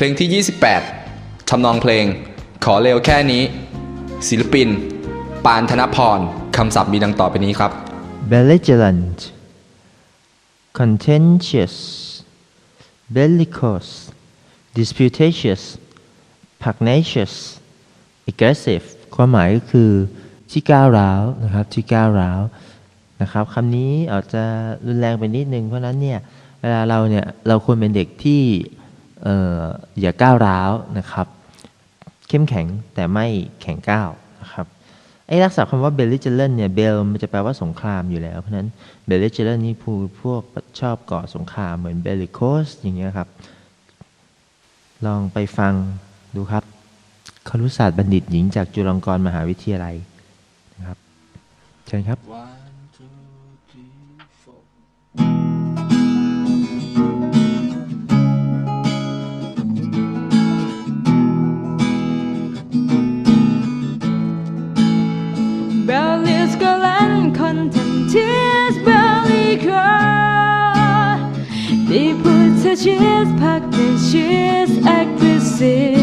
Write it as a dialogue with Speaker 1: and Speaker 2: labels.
Speaker 1: เพลงที่ 28 ทำนองเพลง ขอเร็วแค่นี้ ศิลปิน ปานธนพร คำศัพท์มีดังต่อไปนี้ครับ
Speaker 2: belligerent contentious bellicose disputatious pugnacious aggressive ความหมายก็คือที่ก้าวร้าวนะครับที่ก้าวร้าวนะครับคำนี้อาจจะรุนแรงไปนิดนึง เพราะนั้นเนี่ยเวลาเราเนี่ยเราควรเป็นเด็กที่ อ่ออย่าก้าวร้าวนะครับ เข้มแข็งแต่ไม่แข็งก้าวนะครับไอ้ลักษณะคำว่า belligerent เนี่ย b e l มันจะแปลว่าสงครามอยู่แล้ว เพราะนั้น belligerent นี่พูพวกชอบก่อสงครามเหมือน bellicose อย่างเงี้ยครับ ลองไปฟังดูครับครุศาสตร์บัณฑิตหญิงจากจุฬาลงกรณ์มหาวิทยาลัยนะครับ เชิญครับ
Speaker 3: Belly's girl and content tears belly cry. They put her cheers, packed cheers, actresses.